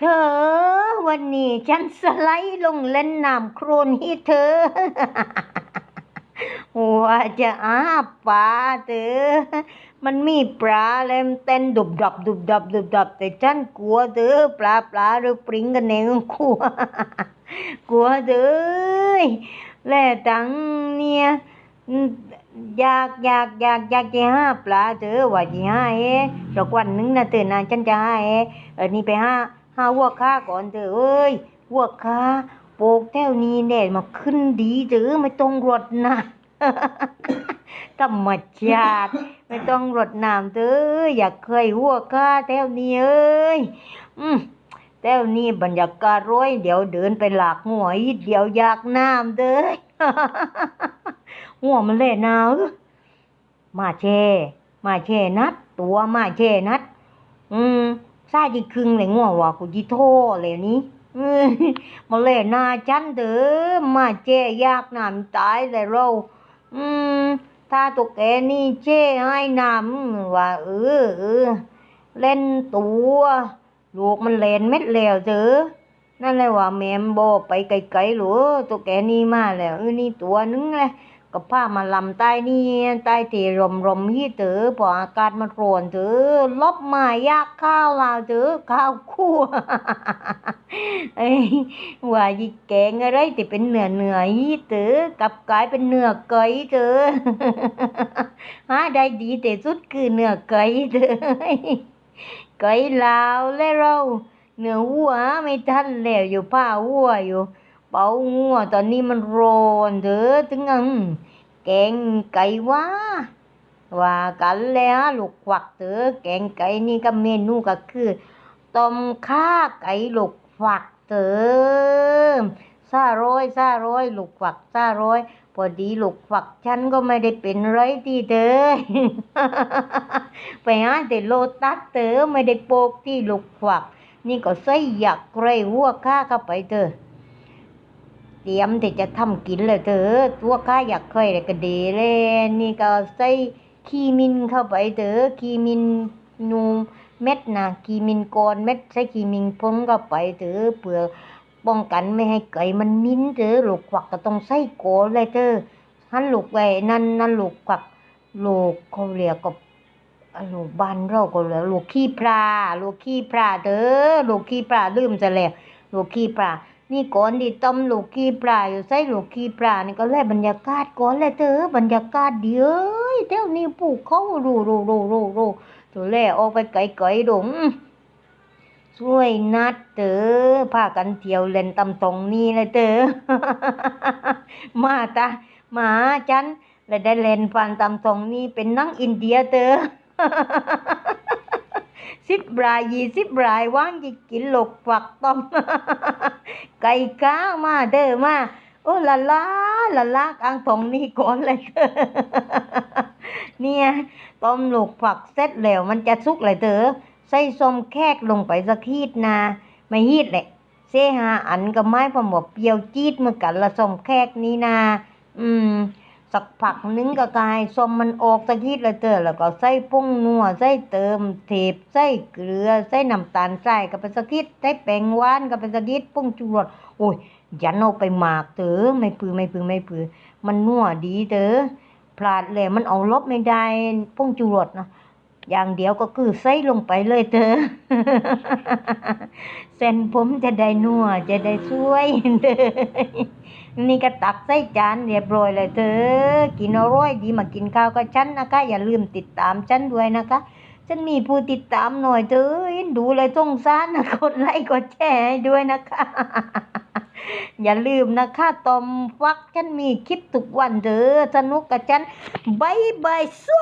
เธอ วันนี้ฉันสไลด์ลงเล่นน้ำโครนให้เธอว่าจะอาปลาเธอ มันมีปลาแล้วมันเต้นดุบดับดุบดับดุบดับแต่ฉันกลัวเธอปลาปลาหรือปริงกันเองกลัว กลัวเธอแล่ตังเนี่ยอยากอยากอยากอยากจะหาปลาเธอว่าจะหาเอสักวันหนึงนะเธอนะฉันจะหาเอเออนี่ไปหา หาวัวค้าก่อนเธอเอ้ยวัวค้าโปกแถวนี้แดดมาขึ้นดีเธอไม่ต้องรดนะธรรมชาติไม่ต้องรดน้ำเธออยากเคยหัวค้าแถวนี้เอ้ยอืมแถวนี้บรรยากาศร้อยเดี๋ยวเดินไปหลากหัวอีเดี๋ยวอยากน้ำเด้อหัวมันเล่นาวมาเช่ มาเช่นัด ตัวมาเช่นัด อืม ซาจีครึงเลยงัวว่ากูจีโทเลยนี้มาเล่นนาจันเด้อมาเช่ยากน้ำตายเลยเรา อืมถ้าตัวแกนี่เช่ให้น้ำว่าเออเออเล่นตัวลูกมันเล่นเม็ดแล้วเจอนั่นแหละว่าแม่มบอไปไกลๆหรือตัวแกนี่มาแล้วเออนี่ตัวนึงเลย ก็พามาลำใต้นี่ใต้ที่รมรมๆที่เตอพออากาศมันร้อนเตอลบมายากข้าวลาวเตอข้าวคั่วเอ้ว่ายีแกงอะไรที่เป็นเนื้อเนื้อยี่เตอกับกลายเป็นเนื้อไก่เตอหาได้ดีแต่สุดคือเนื้อไก่เตอไก่ลาวและเราเนื้อวัวไม่ทันแล้วอยู่ผ้าวัวอยู่ เป่างัวตอนนี้มันร้อนเด้อถึงอังแกงไก่ว่าว่ากันแล้วลูกควักเด้อแกงไก่นี่ก็เมนูก็คือต้มข่าไก่ลูกควักเด้อซาร้อยซาร้อยลูกควักซาร้อยพอดีลูกควักฉันก็ไม่ได้เป็นไรที่เด้อไปหาแต่โลตัสเตอไม่ได้โปกที่ลูกควัก นี่ก็ใส่อยากไรหัวข้าเข้าไปเถอะ เตรียมที่จะทำกินเลยเถอะตัวข้าอยากเคยเลยก็ดีเลยนี่ก็ใส่ขี้มินเข้าไปเถอะขี้มินนูเม็ดนะขี้มินก้อนเม็ดใส่ขี้มินพงเข้าไปเถอะเพื่อป้องกันไม่ให้ไก่มันมิ้นเถอะลูกควักก็ต้องใส่โกนเลยเถอะหันลูกไว้นั่นนั่นลูกควักลูกเขาเรียกก็อะลูกบ้านเราก็เลือลูกขี้ปลาลูกขี้ปลาเด้อลูกขี้ปลาลืมจะแล้วลูกขี้ปลา นี่ก่อนดิต้มลูกขี้ปลาอยู่ใส่ลูกขี้ปลานี่ก็แลบรรยากาศก่อนเลยเด้อบรรยากาศดีเอ้ยแถวนี้ปลูกเขารูรูรูรูรูตัวแลออกไปไกลๆดงช่วยนัดเด้อพากันเที่ยวเล่นตำตรงนี้เลยเด้อมาตามาหาฉันและได้เล่นฟันตำตรงนี้เป็นนังอินเดียเตอ สิบบรายยี่สิบบรายว่างจะกินหลกฝักต้มไก่ก้าวมาเด้อมาโอ้ละลาละลากลางตรงนี้ก่อนเลยเด้อเนี่ยต้มหลกฝักเสร็จแล้วมันจะสุกเลยเด้อใส่ส้มแขกลงไปสักฮีดนาไม่ฮีดแหละเสหาอันก็ไม้พอหมดเปรี้ยวจี๊ดเหมือนกันละส้มแขกนี้นาอืม สักผักนึงก็กายสมมันออกสักทีละเตอแล้วก็ใส่ปุ้งนัวใส่เติมเทปใส่เกลือใส่น้ำตาลใส่ก็เป็นสักทีใส่แป้งหวานก็เป็นสักทีปุ้งจุรสโอ้ยยันเอาไปหมากเตอไม่ปือไม่ปือไม่ปือมันนัวดีเตอพลาดเลยมันเอาลบไม่ได้ปุ้งจุรสนะ อย่างเดียวก็คือใส่ลงไปเลยเตอเส้นผมจะได้นัวจะได้สวยเด้อนี่ก็ตักใส่จานเรียบร้อยเลยเธอ กินอร่อยดีมากินข้าวกับฉันนะคะ อย่าลืมติดตามฉันด้วยนะคะ ฉันมีผู้ติดตามหน่อยเธอดูเลยสงสารนะกดไลค์กดแชร์ด้วยนะคะ อย่าลืมนะคะตอมฟักฉันมีคลิปทุกวันเธอสนุกกับฉันบายบาย